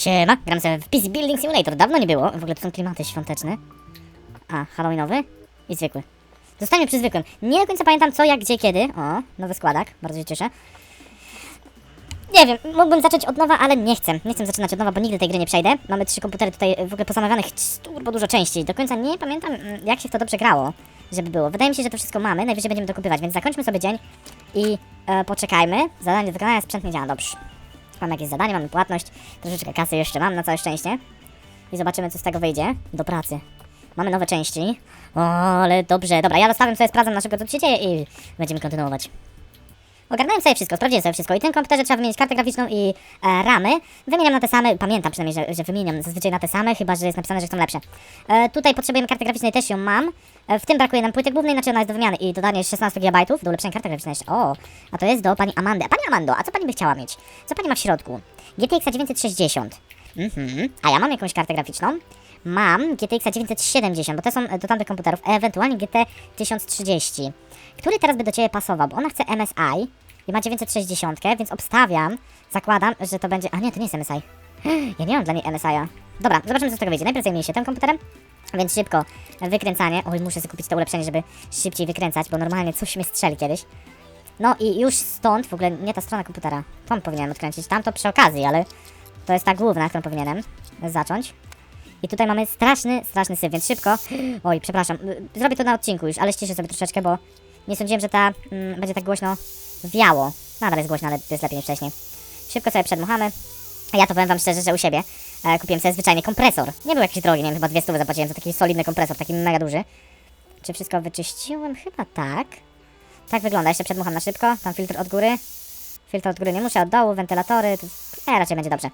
Siema, gram sobie w PC Building Simulator. Dawno nie było. W ogóle to są klimaty świąteczne. A, halloweenowy i zwykły. Zostańmy przy zwykłym. Nie do końca pamiętam co, jak, gdzie, kiedy. O, nowy składak. Bardzo się cieszę. Nie wiem, mógłbym zacząć od nowa, ale nie chcę. Nie chcę zaczynać od nowa, bo nigdy tej gry nie przejdę. Mamy trzy komputery tutaj w ogóle pozamawianych turbo dużo części. Do końca nie pamiętam, mm, jak się w to dobrze grało, żeby było. Wydaje mi się, że to wszystko mamy. Najwyżej będziemy dokupywać, więc zakończmy sobie dzień i e, poczekajmy. Zadanie wykonania, sprzęt nie działa. Dobrze. Mamy jakieś zadanie, mamy płatność. Troszeczkę kasy jeszcze mam, na całe szczęście. I zobaczymy, co z tego wyjdzie. Do pracy. Mamy nowe części. O, ale dobrze. Dobra, ja zostawiam sobie sprawdzam na szybko, co tu się dzieje i będziemy kontynuować. Ogarnąłem sobie wszystko, sprawdziłem sobie wszystko i w tym komputerze trzeba wymienić kartę graficzną i e, ramy. Wymieniam na te same, pamiętam przynajmniej, że, że wymieniam zazwyczaj na te same, chyba że jest napisane, że są lepsze. E, tutaj potrzebujemy karty graficznej, też ją mam. E, w tym brakuje nam płyty głównej, znaczy ona jest do wymiany i dodanie 16 GB do ulepszenia karty graficznej jeszcze. O, a to jest do pani Amandy. A pani Amando, a co pani by chciała mieć? Co pani ma w środku? GTX 960. Mhm. A ja mam jakąś kartę graficzną. Mam GTX 970, bo to są e, do tamtych komputerów, ewentualnie GT 1030. Który teraz by do Ciebie pasował? Bo ona chce MSI i ma 960, więc obstawiam, zakładam, że to będzie... A nie, to nie jest MSI. Ja nie mam dla niej MSI'a. Dobra, zobaczymy co z tego wyjdzie. Najpierw zajmie się tym komputerem, więc szybko wykręcanie. Oj, muszę sobie kupić to ulepszenie, żeby szybciej wykręcać, bo normalnie coś mnie strzeli kiedyś. No i już stąd, w ogóle nie ta strona komputera. Tą powinienem odkręcić, tamto przy okazji, ale to jest ta główna, którą powinienem zacząć. I tutaj mamy straszny, straszny syf, więc szybko. Oj, przepraszam, zrobię to na odcinku już, ale ściszę sobie troszeczkę, bo nie sądziłem, że ta mm, będzie tak głośno wiało. Nadal jest głośno, ale jest lepiej niż wcześniej. Szybko sobie przedmuchamy. Ja to powiem wam szczerze, że u siebie e, kupiłem sobie zwyczajny kompresor. Nie był jakiś drogi, nie wiem, chyba 200 zapłaciłem za taki solidny kompresor, taki mega duży. Czy wszystko wyczyściłem? Chyba tak. Tak wygląda, jeszcze przedmucham na szybko. Tam filtr od góry. Filtr od góry nie muszę, od dołu, wentylatory. To, e, raczej będzie dobrze.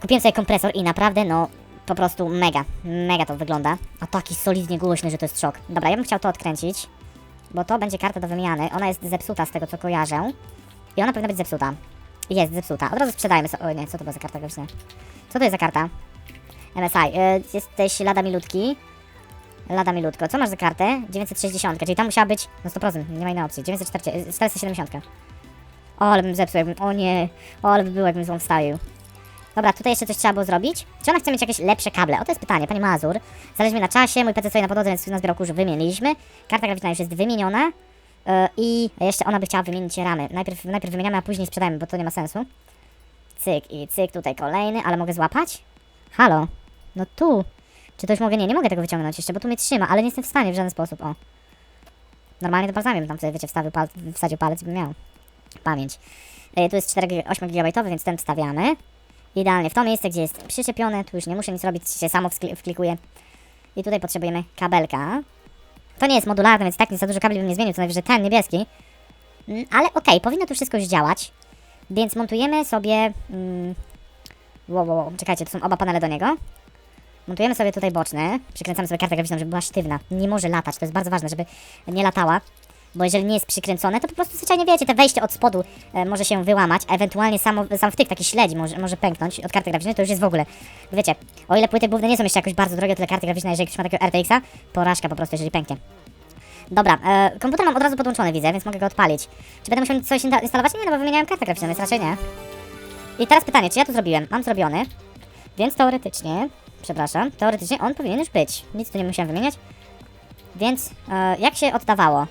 Kupiłem sobie kompresor i naprawdę, no, po prostu mega, mega to wygląda. A taki solidnie głośny, że to jest szok. Dobra, ja bym chciał to odkręcić, bo to będzie karta do wymiany. Ona jest zepsuta z tego, co kojarzę. I ona powinna być zepsuta. Jest zepsuta. Od razu sprzedajmy sobie. O nie, co to była za karta graficzna? Co to jest za karta? MSI. Y, jesteś lada milutki. Lada milutko. Co masz za kartę? 960, czyli tam musiała być. No 100%, nie ma innej opcji. 940, 470. O, ale bym zepsuł, jakbym. O nie. O, ale by było, jakbym złą wstawił. Dobra, tutaj jeszcze coś trzeba było zrobić. Czy ona chce mieć jakieś lepsze kable? O, to jest pytanie, pani Mazur. Zależy mi na czasie, mój PC stoi na podłodze, więc na zbiorku już wymieniliśmy. Karta graficzna już jest wymieniona. Yy, I jeszcze ona by chciała wymienić ramy. Najpierw, najpierw wymieniamy, a później sprzedajemy, bo to nie ma sensu. Cyk i cyk, tutaj kolejny, ale mogę złapać? Halo? No tu. Czy to już mogę? Nie, nie mogę tego wyciągnąć jeszcze, bo tu mnie trzyma, ale nie jestem w stanie w żaden sposób. O. Normalnie to palcami bym tam sobie, wiecie, wstawił pal wsadził palec i bym miał pamięć. Yy, tu jest 4, 8 GB, więc ten wstawiamy. Idealnie w to miejsce, gdzie jest przyczepione, tu już nie muszę nic robić, się samo wkli- wklikuje. I tutaj potrzebujemy kabelka. To nie jest modularne, więc tak nie za dużo kabli bym nie zmienił, co najwyżej ten niebieski. Mm, Ale okej, powinno tu wszystko już działać. Więc montujemy sobie... Mm, wow, wow, wow, czekajcie, to są oba panele do niego. Montujemy sobie tutaj boczne, przykręcamy sobie kartę graficzną, żeby była sztywna. Nie może latać, to jest bardzo ważne, żeby nie latała. Bo jeżeli nie jest przykręcone, to po prostu zwyczajnie wiecie, te wejście od spodu e, może się wyłamać, a ewentualnie samo, sam wtyk, taki śledź może, może pęknąć od karty graficznej, to już jest w ogóle. Wiecie, o ile płyty główne nie są jeszcze jakoś bardzo drogie, tyle karty graficzne, jeżeli ktoś ma takiego RTX-a, porażka po prostu, jeżeli pęknie. Dobra, e, komputer mam od razu podłączony, widzę, więc mogę go odpalić. Czy będę musiał coś insta- instalować? Nie, no bo wymieniałem kartę graficzną, więc raczej nie. I teraz pytanie, czy ja to zrobiłem? Mam zrobiony, więc teoretycznie, przepraszam, teoretycznie on powinien już być. Nic tu nie musiałem wymieniać. Więc e, jak się oddawało?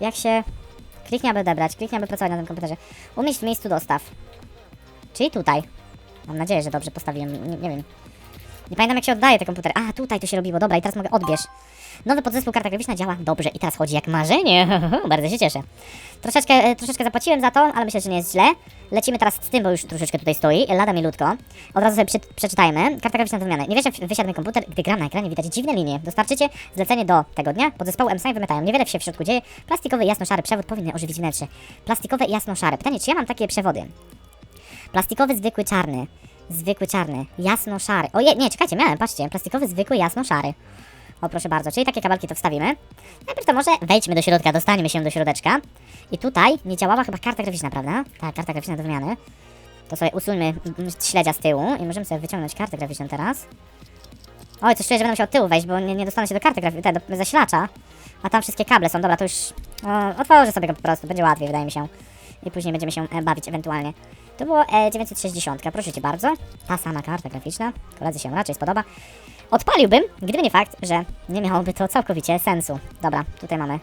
Jak się kliknie, aby odebrać, kliknie, aby pracować na tym komputerze. Umieść w miejscu dostaw. Czyli tutaj. Mam nadzieję, że dobrze postawiłem, nie, nie wiem. Nie pamiętam jak się oddaje te komputery. A, tutaj to się robiło, dobra i teraz mogę odbierz. Nowy podzespół karta graficzna działa dobrze i teraz chodzi jak marzenie. Bardzo się cieszę. Troszeczkę, e, troszeczkę zapłaciłem za to, ale myślę, że nie jest źle. Lecimy teraz z tym, bo już troszeczkę tutaj stoi. Lada milutko. Od razu sobie przy, przeczytajmy. Karta graficzna do wymiany. Niewiele wysiadł mi komputer, gdy gram na ekranie widać dziwne linie. Dostarczycie zlecenie do tego dnia. Podzespołu MSI wymytają. Niewiele się w środku dzieje. Plastikowy jasno-szary przewód powinien ożywić wnętrze. Plastikowe jasno-szare. Pytanie, czy ja mam takie przewody? Plastikowy zwykły czarny. Zwykły czarny. Jasno-szary. O je, nie, czekajcie, miałem, patrzcie. Plastikowy zwykły jasno-szary. O, proszę bardzo, czyli takie kabelki to wstawimy. Najpierw to może wejdźmy do środka, dostaniemy się do środeczka. I tutaj nie działała chyba karta graficzna, prawda? Tak, karta graficzna do wymiany. To sobie usuńmy śledzia z tyłu i możemy sobie wyciągnąć kartę graficzną teraz. Oj, coś czuję, że będę musiał od tyłu wejść, bo nie, nie dostanę się do karty graficznej, do zasilacza. A tam wszystkie kable są, dobra, to już o, otworzę sobie go po prostu, będzie łatwiej, wydaje mi się. I później będziemy się e, bawić ewentualnie. To było e, 960, proszę cię bardzo. Ta sama karta graficzna, koledzy się raczej spodoba. Odpaliłbym, gdyby nie fakt, że nie miałoby to całkowicie sensu. Dobra, tutaj mamy.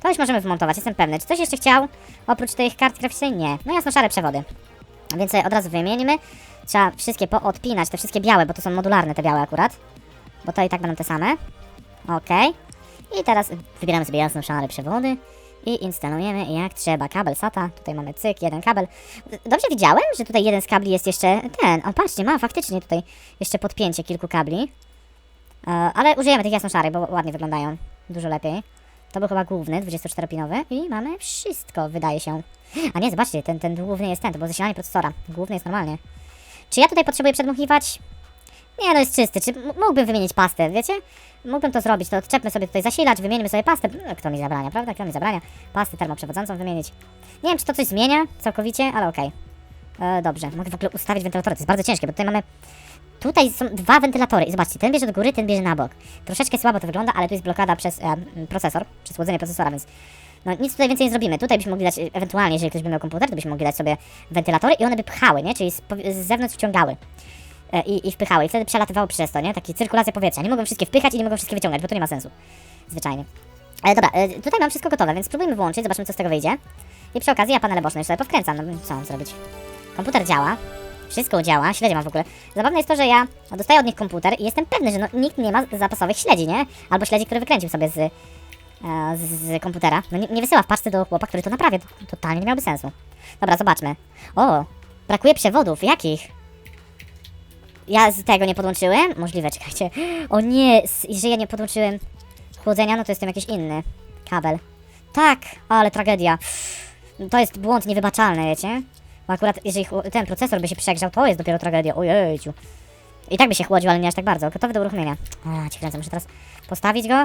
To już możemy wmontować, jestem pewny. Czy coś jeszcze chciał? Oprócz tych kart graficznej? Nie. No jasno, szare przewody. Więc sobie od razu wymienimy. Trzeba wszystkie poodpinać, te wszystkie białe, bo to są modularne te białe akurat. Bo to i tak będą te same. Okej. I teraz wybieramy sobie jasno szare przewody i instalujemy jak trzeba. Kabel SATA, tutaj mamy cyk, jeden kabel. Dobrze widziałem, że tutaj jeden z kabli jest jeszcze ten. O, patrzcie, ma faktycznie tutaj jeszcze podpięcie kilku kabli. E, ale użyjemy tych jasno szarych, bo ładnie wyglądają. Dużo lepiej. To był chyba główny, 24-pinowy i mamy wszystko, wydaje się. A nie, zobaczcie, ten, ten główny jest ten, to było zasilanie procesora. Główny jest normalnie. Czy ja tutaj potrzebuję przedmuchiwać? Nie, no jest czysty. Czy mógłbym wymienić pastę, wiecie? Mógłbym to zrobić, to odczepmy sobie tutaj zasilacz, wymienimy sobie pastę. No, Kto mi zabrania, prawda? Kto mi zabrania? Pastę termoprzewodzącą wymienić. Nie wiem, czy to coś zmienia całkowicie, ale okej. E, Dobrze, mogę w ogóle ustawić wentylatory, to jest bardzo ciężkie, bo tutaj mamy... Tutaj są dwa wentylatory i zobaczcie, ten bierze do góry, ten bierze na bok. Troszeczkę słabo to wygląda, ale tu jest blokada przez e, procesor, przez chłodzenie procesora, więc no nic tutaj więcej nie zrobimy. Tutaj byśmy mogli dać, e, ewentualnie, jeżeli ktoś by miał komputer, to byśmy mogli dać sobie wentylatory i one by pchały, nie? Czyli z, z zewnątrz wciągały. E, I, I wpychały. I wtedy przelatywały przez to, nie? Taki cyrkulacja powietrza. Nie mogą wszystkie wpychać i nie mogą wszystkie wyciągać, bo to nie ma sensu. Zwyczajnie. E, dobra, e, tutaj mam wszystko gotowe, więc spróbujmy włączyć, zobaczymy co z tego wyjdzie. I przy okazji ja panele boczne już sobie powkręcam, no co mam zrobić? Komputer działa, wszystko działa, śledzie ma w ogóle. Zabawne jest to, że ja dostaję od nich komputer i jestem pewny, że no, nikt nie ma zapasowych śledzi, nie? Albo śledzi, które wykręcił sobie z, e, z, komputera. No nie, nie wysyła w paczce do chłopa, który to naprawia. To totalnie nie miałby sensu. Dobra, zobaczmy. O, brakuje przewodów. Jakich? Ja z tego nie podłączyłem? Możliwe, czekajcie. O nie, jeżeli ja nie podłączyłem chłodzenia, no to jestem jakiś inny kabel. Tak, ale tragedia. To jest błąd niewybaczalny, wiecie? Bo akurat jeżeli ten procesor by się przegrzał, to jest dopiero tragedia. Ojejciu. I tak by się chłodził, ale nie aż tak bardzo. Gotowy do uruchomienia. A, ci kręcę, muszę teraz postawić go.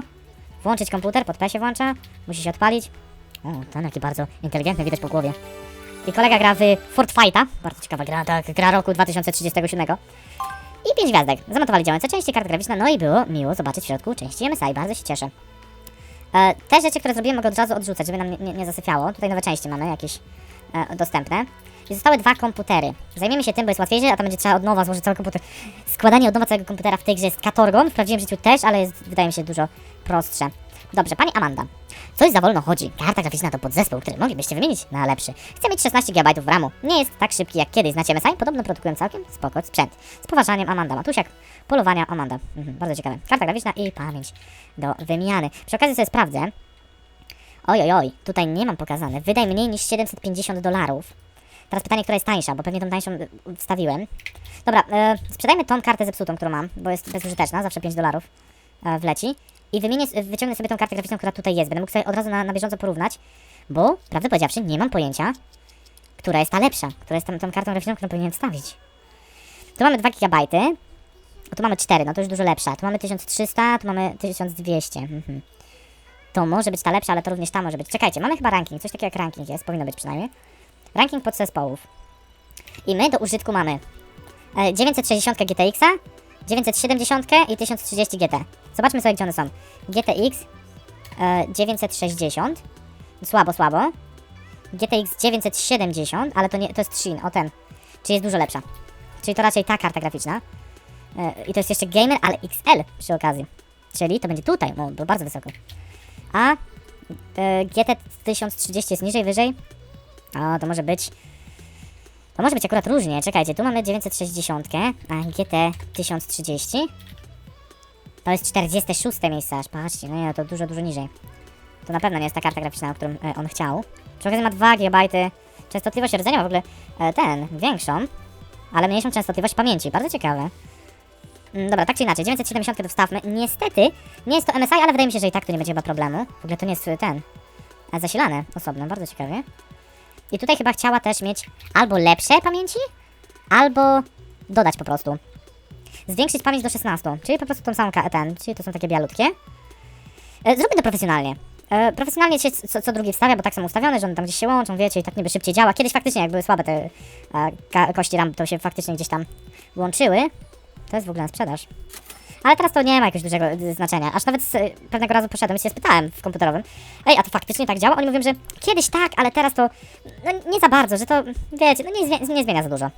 Włączyć komputer, pod P się włącza. Musi się odpalić. O, ten jaki bardzo inteligentny, widać po głowie. I kolega gra w Fort Fighta. Bardzo ciekawa gra, tak, gra roku 2037. I 5 gwiazdek. Zamontowali działające części, karta graficzna, no i było miło zobaczyć w środku części MSI, bardzo się cieszę. E, te rzeczy, które zrobiłem, mogę od razu odrzucać, żeby nam nie, nie, nie zasypiało. Tutaj nowe części mamy jakieś e, dostępne. I zostały dwa komputery. Zajmiemy się tym, bo jest łatwiejsze, a tam będzie trzeba od nowa złożyć cały komputer. Składanie od nowa całego komputera w tej grze jest katorgą, w prawdziwym życiu też, ale jest, wydaje mi się, dużo prostsze. Dobrze, pani Amanda. Coś za wolno chodzi. Karta graficzna to podzespół, który moglibyście wymienić na lepszy. Chcę mieć 16 GB RAMu. Nie jest tak szybki jak kiedyś. Znacie MSI? Podobno produkują całkiem spoko sprzęt. Z poważaniem Amanda Matusiak. Polowania Amanda. Mhm, bardzo ciekawe. Karta graficzna i pamięć do wymiany. Przy okazji sobie sprawdzę. Oj, oj, oj. Tutaj nie mam pokazane. Wydaj mniej niż 750 dolarów. Teraz pytanie, która jest tańsza, bo pewnie tą tańszą y, wstawiłem. Dobra, e, sprzedajmy tą kartę zepsutą, którą mam, bo jest bezużyteczna, zawsze 5 dolarów e, wleci. I wymienię, wyciągnę sobie tą kartę graficzną, która tutaj jest. Będę mógł sobie od razu na, na bieżąco porównać, bo, prawdę powiedziawszy, nie mam pojęcia, która jest ta lepsza, która jest tą, tą kartą graficzną, którą powinienem wstawić. Tu mamy 2 GB, tu mamy 4, no to już dużo lepsza. Tu mamy 1300, tu mamy 1200. Mhm. To może być ta lepsza, ale to również ta może być. Czekajcie, mamy chyba ranking, coś takiego jak ranking jest, powinno być przynajmniej. Ranking podzespołów. I my do użytku mamy e, 960 GTX, 970 i 1030 GT. Zobaczmy sobie, gdzie one są. GTX e, 960, słabo, słabo. GTX 970, ale to, nie, to jest Shin, o ten, czyli jest dużo lepsza. Czyli to raczej ta karta graficzna. E, I to jest jeszcze Gamer, ale XL przy okazji. Czyli to będzie tutaj, no, to bardzo wysoko. A e, GT 1030 jest niżej, wyżej. O, to może być. To może być akurat różnie. Czekajcie, tu mamy 960, a GT 1030. To jest 46 miejsce aż, patrzcie, no nie, to dużo, dużo niżej. To na pewno nie jest ta karta graficzna, którą e, on chciał. Okazji ma 2 GB częstotliwość rdzenia, w ogóle e, ten, większą, ale mniejszą częstotliwość pamięci. Bardzo ciekawe. Mm, Dobra, tak czy inaczej, 970 to wstawmy. Niestety, nie jest to MSI, ale wydaje mi się, że i tak to nie będzie chyba problemu. W ogóle to nie jest e, ten, e, zasilane osobno, bardzo ciekawie. I tutaj chyba chciała też mieć albo lepsze pamięci, albo dodać po prostu. Zwiększyć pamięć do 16, czyli po prostu tą samą ten, czyli to są takie bialutkie. E, Zróbmy to profesjonalnie. E, profesjonalnie się co, co drugi wstawia, bo tak są ustawione, że one tam gdzieś się łączą, wiecie, i tak niby szybciej działa. Kiedyś faktycznie, jak były słabe te e, kości RAM, to się faktycznie gdzieś tam łączyły. To jest w ogóle na sprzedaż. Ale teraz to nie ma jakiegoś dużego y, znaczenia. Aż nawet z, y, pewnego razu poszedłem i się spytałem w komputerowym. Ej, a to faktycznie tak działa? Oni mówią, że kiedyś tak, ale teraz to no, nie za bardzo, że to, wiecie, no nie, zmi- nie zmienia za dużo.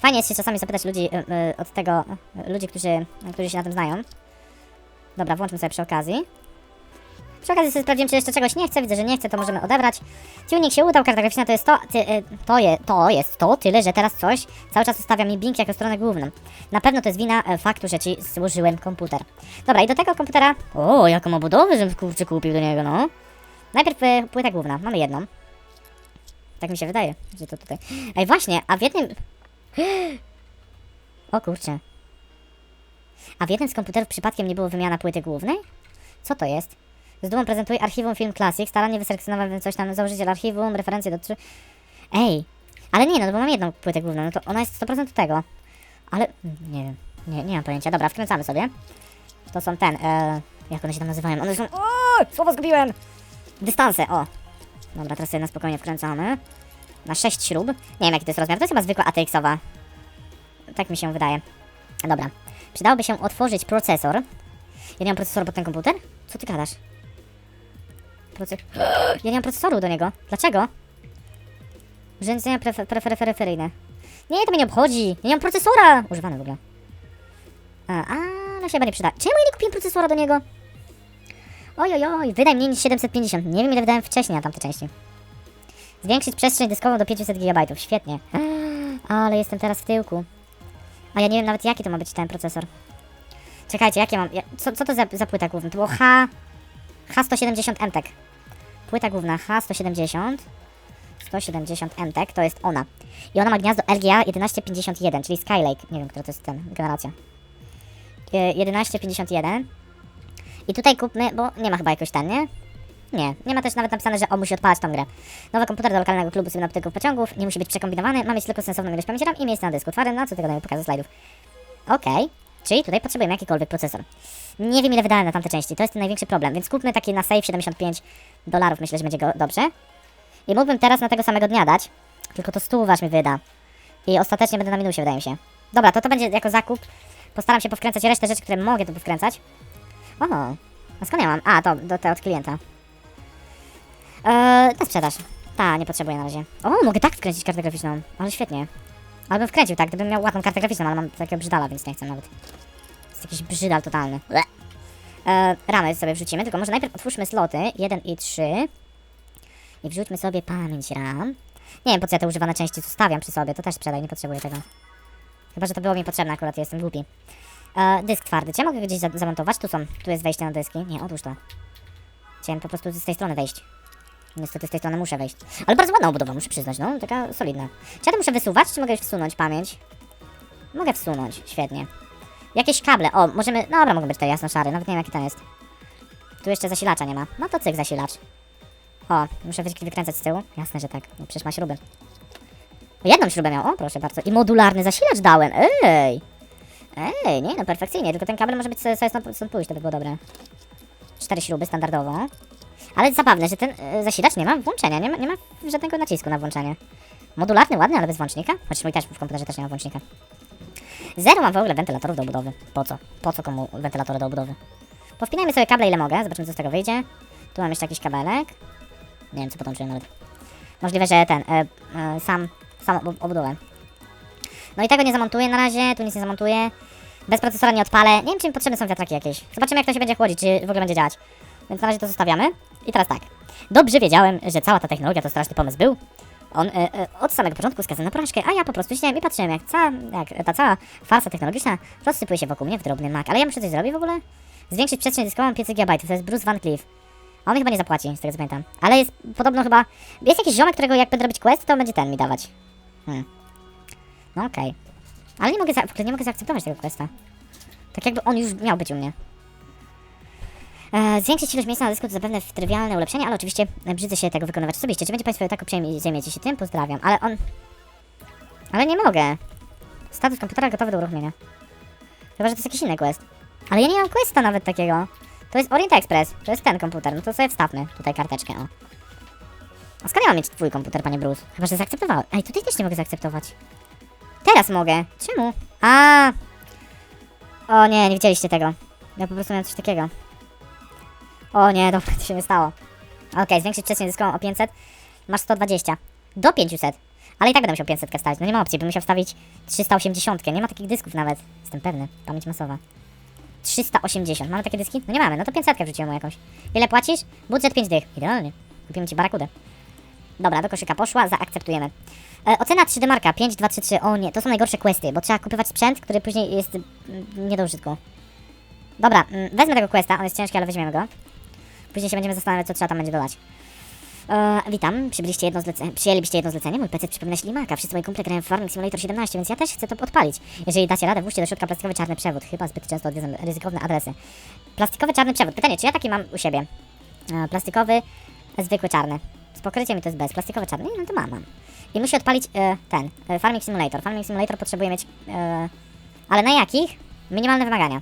Fajnie jest się czasami zapytać ludzi y, y, od tego, ludzi, którzy, którzy się na tym znają. Dobra, włączmy sobie przy okazji. Przy okazji sobie sprawdzimy, czy jeszcze czegoś nie chce. Widzę, że nie chce, to możemy odebrać. Tuning się udał, karta graficzna to jest to, ty, y, to, je, to jest to, tyle, że teraz coś cały czas ustawia mi Bing jako stronę główną. Na pewno to jest wina e, faktu, że ci złożyłem komputer. Dobra, i do tego komputera... O, jaką obudowę, żebym kurczę kupił do niego, no. Najpierw y, płyta główna, mamy jedną. Tak mi się wydaje, że to tutaj. Ej, właśnie, a w jednym... O kurczę. A w jednym z komputerów przypadkiem nie było wymiana płyty głównej? Co to jest? Z dumą prezentuje archiwum Film Classic, starannie wyselekcjonowałem coś tam, założyciel archiwum, referencje do. Ej, ale nie, no bo mam jedną płytę główną, no to ona jest 100% tego. Ale, nie wiem, nie, nie mam pojęcia. Dobra, wkręcamy sobie. To są ten, e, jak one się tam nazywają? One są, o, słowo zgubiłem! Dystanse, o. Dobra, teraz sobie na spokojnie wkręcamy. Na 6 śrub. Nie wiem jaki to jest rozmiar, to jest chyba zwykła ATX-owa. Tak mi się wydaje. Dobra. Przydałoby się otworzyć procesor. Ja nie mam procesoru pod ten komputer? Co ty gadasz? Proce... Ja nie mam procesoru do niego. Dlaczego? Urządzenia prefer- prefer- preferyjne. Nie, to mnie nie obchodzi. Ja nie mam procesora! Używany w ogóle. A, ale się chyba nie przyda. Czemu ja nie kupiłem procesora do niego? Oj, oj, oj, wydaj mniej niż 750. Nie wiem ile wydałem wcześniej na tamte części. Zwiększyć przestrzeń dyskową do 500 GB. Świetnie. Ale jestem teraz w tyłku. A ja nie wiem nawet jaki to ma być ten procesor. Czekajcie, jakie mam. Co, co to za, za płyta główna? To było H. H170 MTEK. Płyta główna H170. 170 MTEK to jest ona. I ona ma gniazdo RGA 1151, czyli Skylake. Nie wiem, która to jest ten generacja. E, 1151. I tutaj kupmy, bo nie ma chyba jakoś ten, nie? Nie, nie ma też nawet napisane, że o, musi odpalać tą grę. Nowy komputer do lokalnego klubu synoptyków pociągów, nie musi być przekombinowany, ma mieć tylko sensowną ilość pamięci RAM i miejsce na dysku twardym, no co tego daje pokazu slajdów. Okej, czyli tutaj potrzebujemy jakikolwiek procesor. Nie wiem ile wydałem na tamte części, to jest ten największy problem, więc kupmy taki na save 75 dolarów, myślę, że będzie go dobrze. I mógłbym teraz na tego samego dnia dać, tylko to stówacz mi wyda. I ostatecznie będę na minusie, wydaje mi się. Dobra, to to będzie jako zakup. Postaram się powkręcać resztę rzeczy, które mogę tu powkręcać. O, a skąd ja mam? A, to, to od klienta. Eee, na sprzedaż. Ta, nie potrzebuję na razie. O, mogę tak wkręcić kartę graficzną. Ale świetnie. Ale bym wkręcił tak, gdybym miał ładną kartę graficzną, ale mam takiego brzydala, więc nie chcę nawet. jest jakiś brzydal totalny. Eee, ramy sobie wrzucimy, tylko może najpierw otwórzmy sloty 1 i 3. I wrzućmy sobie pamięć RAM. Nie wiem po co ja te używane części zostawiam przy sobie, to też sprzedaj, nie potrzebuję tego. Chyba, że to było mi potrzebne akurat, jestem głupi. E, dysk twardy, czy ja mogę go gdzieś za zamontować? Tu są, tu jest wejście na dyski. Nie, odłóż to. Chciałem po prostu z tej strony wejść. Niestety z tej strony muszę wejść. Ale bardzo ładna obudowa, muszę przyznać, no, taka solidna. Czy ja to muszę wysuwać, czy mogę już wsunąć pamięć? Mogę wsunąć, świetnie. Jakieś kable, o, możemy, no dobra, mogą być te jasno-szary, nawet nie wiem jaki ten jest. Tu jeszcze zasilacza nie ma. No to cyk zasilacz. O, muszę wy- wykręcać z tyłu. Jasne, że tak, no przecież ma śruby. O, jedną śrubę miał, o proszę bardzo. I modularny zasilacz dałem, ej! Ej, nie no, perfekcyjnie, tylko ten kabel może być sobie stąd, pójść, to by było dobre. Cztery śruby standardowo. Ale zabawne, że ten e, zasilacz nie ma włączenia, nie ma, nie ma żadnego nacisku na włączenie. Modularny, ładny, ale bez włącznika. Chociaż mój też w komputerze też nie ma włącznika. Zero mam w ogóle wentylatorów do obudowy. Po co? Po co komu wentylatory do obudowy? Powpinajmy sobie kable ile mogę, zobaczymy co z tego wyjdzie. Tu mam jeszcze jakiś kabelek. Nie wiem co podłączyłem nawet. Możliwe, że ten, e, e, sam, sam ob- obudowę. No i tego nie zamontuję na razie, tu nic nie zamontuję. Bez procesora nie odpalę. Nie wiem, czy mi potrzebne są wiatraki jakieś. Zobaczymy, jak to się będzie chłodzić, czy w ogóle będzie działać. Więc na razie to zostawiamy. I teraz tak. Dobrze wiedziałem, że cała ta technologia to straszny pomysł był. On e, e, od samego początku skazał na porażkę, a ja po prostu siedziałem i patrzyłem, jak, ca, jak ta cała farsa technologiczna rozsypuje się wokół mnie w drobny mak. Ale ja muszę coś zrobić w ogóle? Zwiększyć przestrzeń dyskową 500 GB. To jest Bruce Van Cleef. On mi chyba nie zapłaci, z tego co pamiętam. Ale jest podobno chyba... Jest jakiś ziomek, którego jak będę robić quest, to będzie ten mi dawać. Hmm. No okej. Ale nie mogę, za... nie mogę zaakceptować tego questa. Tak jakby on już miał być u mnie. E, zwiększyć ilość miejsca na dysku to zapewne trywialne ulepszenie, ale oczywiście brzydzę się tego wykonywać osobiście. Czy będzie Państwo tak uprzejmi zajmiecie się tym? Pozdrawiam. Ale on... Ale nie mogę. Status komputera gotowy do uruchomienia. Chyba, że to jest jakiś inny quest. Ale ja nie mam questa nawet takiego. To jest Orient Express. To jest ten komputer. No to sobie wstawmy tutaj karteczkę, o. A skąd ja mam mieć twój komputer, panie Bruce? Chyba, że zaakceptowałem. Ej, tutaj też nie mogę zaakceptować. Teraz mogę. Czemu? A. O nie, nie widzieliście tego. Ja po prostu miałem coś takiego. O nie, dobra, to się nie stało. Okej, zwiększyć przestrzeń dyskową o 500. Masz 120. Do 500. Ale i tak będę musiał 500 wstawić. No nie ma opcji, bym musiał wstawić 380. Nie ma takich dysków nawet. Jestem pewny. Pamięć masowa. 380. Mamy takie dyski? No nie mamy, no to 500 wrzuciłem mu jakąś. Ile płacisz? Budżet 5 dych. Idealnie. Kupimy ci barakudę. Dobra, do koszyka poszła, zaakceptujemy. E, ocena 3D Marka 5, 2, 3, 3. O nie, to są najgorsze questy, bo trzeba kupywać sprzęt, który później jest mm, nie do użytku. Dobra, mm, wezmę tego questa, on jest ciężki, ale weźmiemy go. Później się będziemy zastanawiać, co trzeba tam będzie dodać. E, witam, przybyliście jedno zlecenie, przyjęlibyście jedno zlecenie. Mój PC przypomina ślimaka. Wszyscy moi kumple grają w Farming Simulator 17, więc ja też chcę to odpalić. Jeżeli dacie radę, włóżcie do środka plastikowy czarny przewód. Chyba zbyt często odwiedzam ryzykowne adresy. Plastikowy czarny przewód. Pytanie, czy ja taki mam u siebie? E, plastikowy, zwykły czarny. Z pokryciem to jest bez. Plastikowy czarny? No to mam. mam. I musi odpalić e, ten, e, Farming Simulator. Farming Simulator potrzebuje mieć... Ale na jakich? Minimalne wymagania.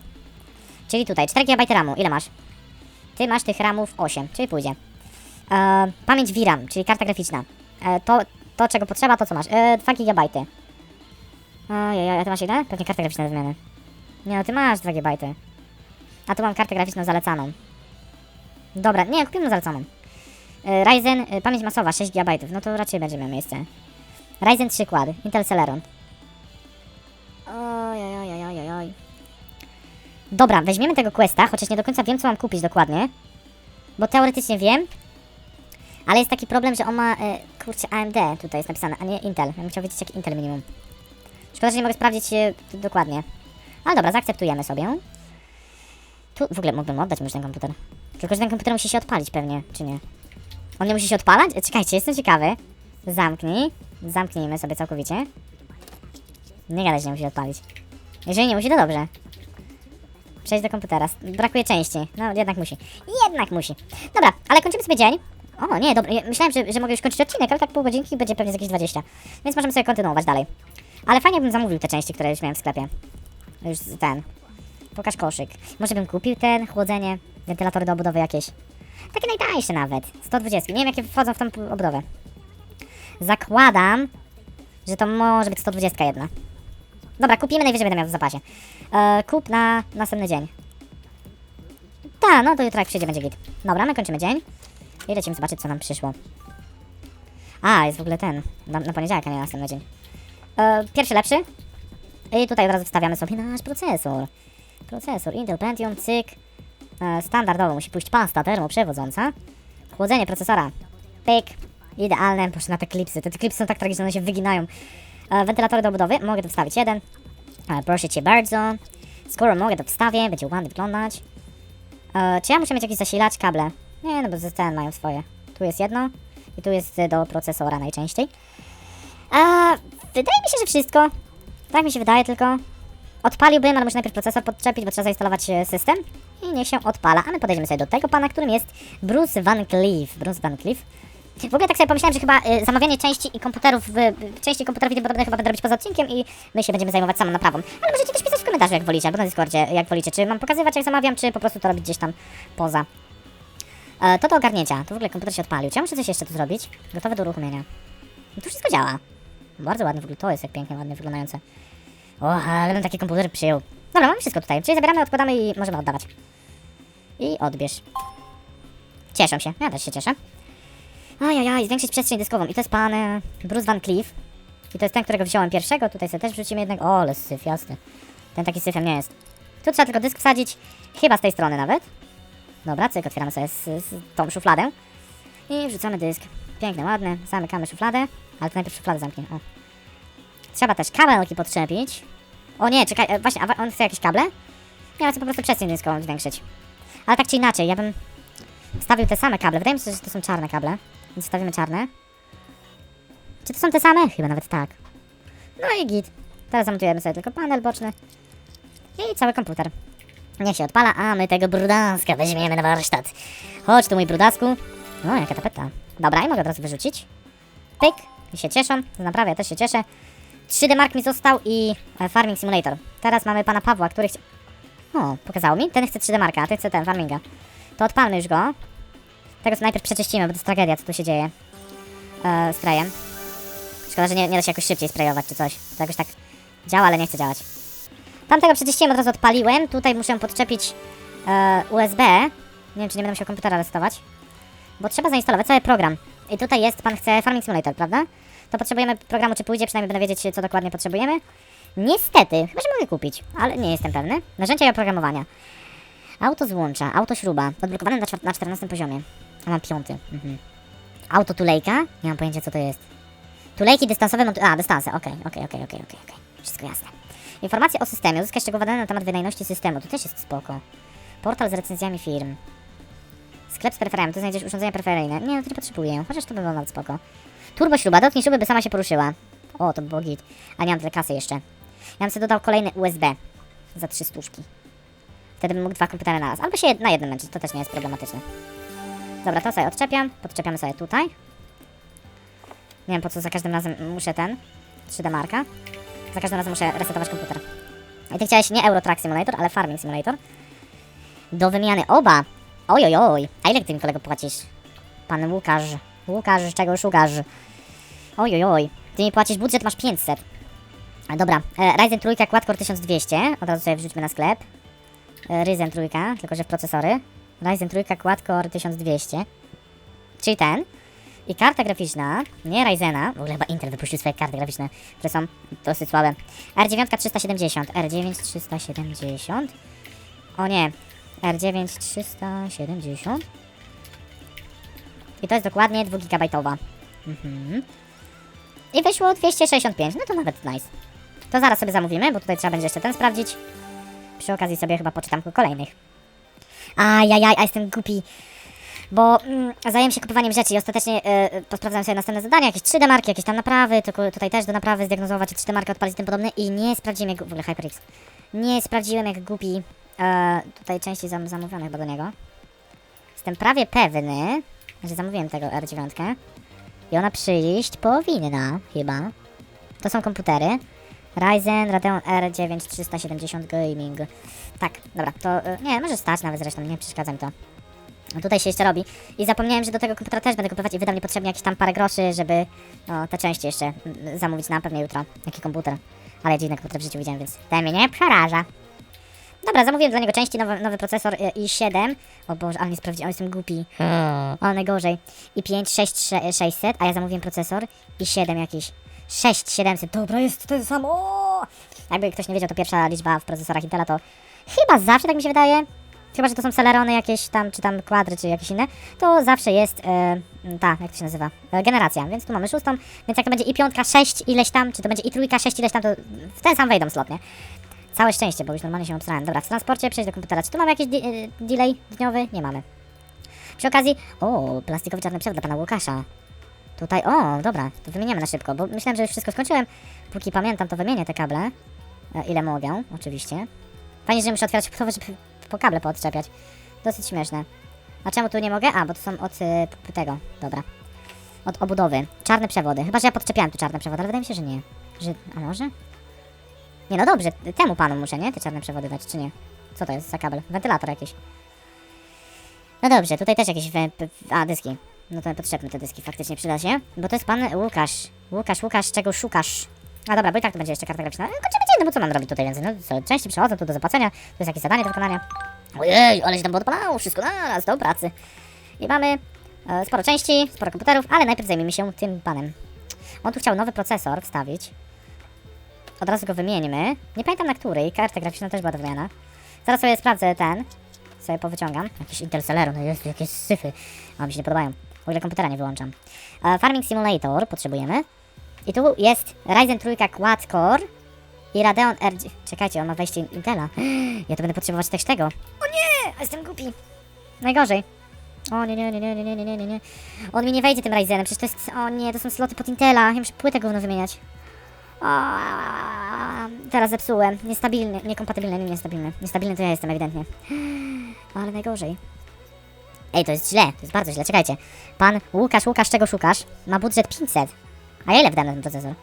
Czyli tutaj, 4 GB RAMu. Ile masz? Ty masz tych RAMów 8, czyli pójdzie. E, pamięć VRAM, czyli karta graficzna. E, to, to, czego potrzeba, to co masz? E, 2 GB. Ojej, a ty masz ile? Pewnie kartę graficzną zmiany. Nie no, ty masz 2 GB. A tu mam kartę graficzną zalecaną. Dobra, nie, kupimy zalecaną. E, Ryzen, e, pamięć masowa 6 GB, no to raczej będzie miał miejsce. Ryzen 3 kład, Intel Celeron. Oj, oj, oj, oj, oj, oj. Dobra, weźmiemy tego questa, chociaż nie do końca wiem, co mam kupić dokładnie. Bo teoretycznie wiem, ale jest taki problem, że on ma, e, kurczę, AMD tutaj jest napisane, a nie Intel. Ja bym chciał wiedzieć, jaki Intel minimum. Szkoda, że nie mogę sprawdzić e, dokładnie. Ale dobra, zaakceptujemy sobie. Tu w ogóle mógłbym oddać już ten komputer. Tylko, że ten komputer musi się odpalić pewnie, czy nie? On nie musi się odpalać? E, Czekajcie, jestem ciekawy. Zamknij. Zamknijmy sobie całkowicie. Nie gadać, nie musi odpalić. Jeżeli nie musi, to dobrze. Przejdź do komputera. Brakuje części. No, jednak musi. Jednak musi. Dobra, ale kończymy sobie dzień. O, nie, dobra. Myślałem, że, że mogę już kończyć odcinek, ale tak pół godzinki będzie pewnie z jakieś 20. Więc możemy sobie kontynuować dalej. Ale fajnie bym zamówił te części, które już miałem w sklepie. Już ten. Pokaż koszyk. Może bym kupił ten, chłodzenie, wentylatory do obudowy jakieś. Takie najtańsze nawet. 120. Nie wiem, jakie wchodzą w tą obudowę. Zakładam, że to może być 120 jedna. Dobra, kupimy, najwyżej będę miał w zapasie. E, kup na następny dzień. Ta, no to jutro jak przyjdzie będzie git. Dobra, my kończymy dzień. I lecimy zobaczyć, co nam przyszło. A, jest w ogóle ten. Na, na poniedziałek, a nie następny dzień. E, pierwszy lepszy. I tutaj od razu wstawiamy sobie nasz procesor. Procesor Intel Pentium, cyk. E, standardowo musi pójść pasta termoprzewodząca. Chłodzenie procesora. Pyk. Idealne. Proszę na te klipsy. Te, te klipsy są tak tragiczne, one się wyginają. E, wentylatory do obudowy. Mogę tu wstawić jeden. E, proszę cię bardzo. Skoro mogę, to wstawię. Będzie ładnie wyglądać. E, czy ja muszę mieć jakiś zasilacz, kable? Nie, no bo ten mają swoje. Tu jest jedno. I tu jest do procesora najczęściej. Wydaje mi się, że wszystko. Tak mi się wydaje tylko. Odpaliłbym, ale muszę najpierw procesor podczepić, bo trzeba zainstalować system. I niech się odpala. A my podejdziemy sobie do tego pana, którym jest Bruce Van Cleef. Bruce Van Cleef. W ogóle tak sobie pomyślałem, że chyba y, zamawianie części i komputerów, y, części komputerów i tym podobne chyba będę robić poza odcinkiem i my się będziemy zajmować samą naprawą. Ale możecie też pisać w komentarzu, jak wolicie, albo na Discordzie, jak wolicie. Czy mam pokazywać, jak zamawiam, czy po prostu to robić gdzieś tam poza. E, to do ogarnięcia. To w ogóle komputer się odpalił. Czy ja muszę coś jeszcze tu zrobić? Gotowe do uruchomienia. No to wszystko działa. Bardzo ładny w ogóle. To jest jak pięknie, ładnie wyglądające. O, ale bym taki komputer przyjął. Dobra, mamy wszystko tutaj. Czyli zabieramy, odkładamy i możemy oddawać. I odbierz. Cieszę się. Ja też się cieszę. Ajajaj, zwiększyć przestrzeń dyskową. I to jest pan e, Bruce Van Cleef. I to jest ten, którego wziąłem pierwszego. Tutaj sobie też wrzucimy jednego. O, ale syf, jasny. Ten taki syfem nie jest. Tu trzeba tylko dysk wsadzić. Chyba z tej strony nawet. Dobra, cyk, otwieramy sobie z, z tą szufladę. I wrzucamy dysk. Piękny, ładny. Zamykamy szufladę. Ale to najpierw szufladę zamknie. O. Trzeba też kabelki podczepić. O nie, czekaj, e, właśnie, a on chce jakieś kable? Ale chcę po prostu przestrzeń dyskową zwiększyć. Ale tak czy inaczej, ja bym wstawił te same kable. Wydaje mi się, że to są czarne kable. Więc wstawimy czarne. Czy to są te same? Chyba nawet tak. No i git. Teraz zamontujemy sobie tylko panel boczny. I cały komputer. Niech się odpala, a my tego brudaska weźmiemy na warsztat. Chodź tu, mój brudasku. O, jaka tapeta. Dobra, i mogę od razu wyrzucić. Pyk. I się cieszą. Z naprawy ja też się cieszę. 3D Mark mi został i e, Farming Simulator. Teraz mamy pana Pawła, który chce... O, pokazało mi. Ten chce 3D Marka, a ten chce ten, Farminga. To odpalmy już go. Tego najpierw przeczyścimy, bo to jest tragedia, co tu się dzieje. E, sprayem. Szkoda, że nie, nie da się jakoś szybciej sprayować czy coś. To jakoś tak działa, ale nie chce działać. Tamtego przeczyściłem, od razu odpaliłem. Tutaj muszę podczepić e, USB. Nie wiem, czy nie będę musiał komputera resetować. Bo trzeba zainstalować cały program. I tutaj jest, pan chce Farming Simulator, prawda? To potrzebujemy programu, czy pójdzie, przynajmniej będę wiedzieć, co dokładnie potrzebujemy. Niestety, chyba, że mogę kupić, ale nie jestem pewny. Narzędzia i oprogramowania. Auto złącza, auto śruba, odblokowane na, na 14 poziomie. Mam piąty. Mhm. Auto tulejka? Nie mam pojęcia, co to jest. Tulejki dystansowe, montu- a, dystanse, okej, okej, okej, okej, okej, okej. Wszystko jasne. Informacje o systemie, uzyskać szczegółowe dane na temat wydajności systemu, to też jest spoko. Portal z recenzjami firm. Sklep z preferami, tu znajdziesz urządzenia preferyjne. Nie, no to nie potrzebuję, chociaż to by było spoko. Turbo śruba, dotknij śruby, by sama się poruszyła. O, to by było git. A nie mam tyle kasy jeszcze. Ja bym sobie dodał kolejny USB za trzy sztuczki. Wtedy bym mógł dwa komputery na raz. Albo się na jednym męczyć, to też nie jest problematyczne. Dobra, to sobie odczepiam. Podczepiamy sobie tutaj. Nie wiem po co za każdym razem muszę ten 3D marka. Za każdym razem muszę resetować komputer. I ty chciałeś nie Euro Truck Simulator, ale Farming Simulator. Do wymiany oba. Oj, oj, oj. A ile ty mi kolego płacisz? Pan Łukasz. Łukasz, czego szukasz? Oj, oj, oj. Ty mi płacisz budżet, masz 500. A dobra, e, Ryzen trójka, Quad-Core 1200. Od razu sobie wrzućmy na sklep. E, Ryzen trójka, tylko że w procesory. Ryzen trójka, Quad-Core 1200. Czyli ten. I karta graficzna, nie Ryzena, w ogóle chyba Intel wypuścił swoje karty graficzne, które są dosyć słabe. R9 370, R9 370. O nie, R9 370. I to jest dokładnie 2 gigabajtowa. Mhm. I wyszło 265, no to nawet nice. To zaraz sobie zamówimy, bo tutaj trzeba będzie jeszcze ten sprawdzić. Przy okazji sobie chyba poczytam kolejnych. Ajajaj, a jestem głupi. Bo mm, się kupowaniem rzeczy i ostatecznie posprawdzałem sobie następne zadania, jakieś 3D marki, jakieś tam naprawy, tylko tutaj też do naprawy zdiagnozować, czy 3D marki odpalić i tym podobne i nie sprawdziłem jak, w ogóle HyperX, nie sprawdziłem jak głupi e, tutaj części zam, zamówione chyba do niego. Jestem prawie pewny, że zamówiłem tego R9 i ona przyjść powinna chyba. To są komputery. Ryzen Radeon R9 370 Gaming. Tak, dobra, to y, nie, może stać nawet zresztą, nie przeszkadza mi to. No tutaj się jeszcze robi. I zapomniałem, że do tego komputera też będę kupować i wyda mi potrzebnie jakieś tam parę groszy, żeby no, te części jeszcze mm, zamówić na pewnie jutro. Jaki komputer. Ale dziwny komputer w życiu widziałem, więc ten mnie nie przeraża. Dobra, zamówiłem dla niego części, nowy, nowy procesor y, i7. O Boże, ale nie sprawdziłem, jestem głupi. O, najgorzej. i5 6600, a ja zamówiłem procesor i7 jakiś. 6700, dobra, jest to samo. Jakby ktoś nie wiedział, to pierwsza liczba w procesorach Intela to chyba zawsze, tak mi się wydaje, chyba, że to są Celerony jakieś tam, czy tam kwadry, czy jakieś inne, to zawsze jest e, ta, jak to się nazywa, e, generacja, więc tu mamy szóstą, więc jak to będzie i piątka, sześć ileś tam, czy to będzie i trójka, sześć ileś tam, to w ten sam wejdą slot, nie? Całe szczęście, bo już normalnie się obsrałem. Dobra, w transporcie przejść do komputera. Czy tu mamy jakiś e, delay dniowy? Nie mamy. Przy okazji, o, plastikowy czarny przewód dla pana Łukasza. Tutaj, o, dobra, to wymieniamy na szybko, bo myślałem, że już wszystko skończyłem. Póki pamiętam, to wymienię te kable. E, ile mogę, oczywiście. Fajnie, że muszę otwierać po, żeby po kable poodczepiać. Dosyć śmieszne. A czemu tu nie mogę? A, bo to są od y, tego, dobra. Od obudowy. Czarne przewody. Chyba, że ja podczepiałem tu czarne przewody, ale wydaje mi się, że nie. Że, a może? Nie, no dobrze, temu panu muszę, nie? Te czarne przewody dać, czy nie? Co to jest za kabel? Wentylator jakiś. No dobrze, tutaj też jakieś... A, dyski. No to potrzebne te dyski, faktycznie przyda się. Bo to jest pan Łukasz. Łukasz, Łukasz, czego szukasz? A dobra, bo i tak to będzie jeszcze karta graficzna. Kończymy dzień, no bo co mam robić tutaj więcej? No co, części przychodzą tu do zapłacenia, tu jest jakieś zadanie do wykonania. Ojej, ale się tam odpalało, wszystko naraz, do pracy. I mamy e, sporo części, sporo komputerów, ale najpierw zajmijmy się tym panem. On tu chciał nowy procesor wstawić. Od razu go wymieńmy. Nie pamiętam na który, i karta graficzna też była do wymiana. Zaraz sobie sprawdzę ten. Sobie powyciągam. Jakiś Celeron, no jest jakieś syfy. A mi się nie podobają. O ile komputera nie wyłączam. E, Farming Simulator potrzebujemy. I tu jest Ryzen 3 Quad Core i Radeon R... Czekajcie, on ma wejście Intela. Ja to będę potrzebować też tego. O nie! Jestem głupi. Najgorzej. O nie, nie, nie, nie, nie, nie, nie, nie, nie. On mi nie wejdzie tym Ryzenem, przecież to jest... O nie, to są sloty pod Intela. Ja muszę płytę gówno wymieniać. O, teraz zepsułem. Niestabilny, niekompatybilny, nie niestabilny. Niestabilny to ja jestem ewidentnie. Ale najgorzej. Ej, to jest źle, to jest bardzo źle, czekajcie. Pan Łukasz, Łukasz, czego szukasz? Ma budżet 500. A ile wydano na ten procesor?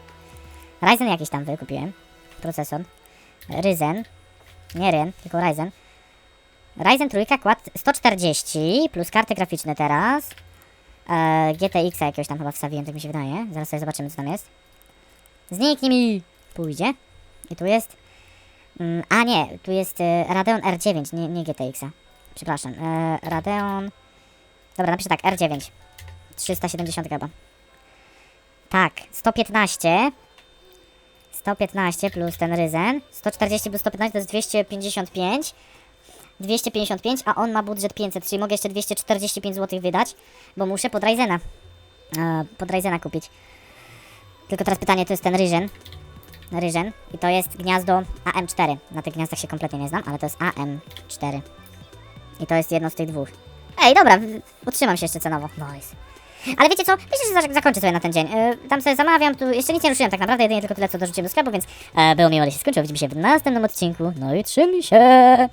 Ryzen jakiś tam wykupiłem. Procesor. Ryzen. Nie Ryn, tylko Ryzen. Ryzen trójka kład 140 plus karty graficzne teraz. E, GTX jakiegoś tam chyba wstawiłem, tak mi się wydaje. Zaraz sobie zobaczymy co tam jest. Zniknij mi! Pójdzie. I tu jest Mm, a nie, tu jest e, Radeon R9, nie, nie GTX-a. Przepraszam. E, Radeon... Dobra, napiszę tak, R9. 370 chyba. Tak, 115. 115 plus ten Ryzen. 140 plus 115 to jest 255. 255, a on ma budżet 500, czyli mogę jeszcze 245 zł wydać, bo muszę pod Ryzena. E, pod Ryzena kupić. Tylko teraz pytanie, to jest ten Ryzen. Ryzen i to jest gniazdo AM4. Na tych gniazdach się kompletnie nie znam, ale to jest AM4. I to jest jedno z tych dwóch. Ej, dobra, utrzymam się jeszcze cenowo. Nice. Ale wiecie co? Myślę, że za- zakończę sobie na ten dzień. E, tam sobie zamawiam, tu jeszcze nic nie ruszyłem tak naprawdę, jedynie tylko tyle, co dorzuciłem do sklepu, więc e, było miło, ale się skończyło. Widzimy się w następnym odcinku. No i trzymaj się!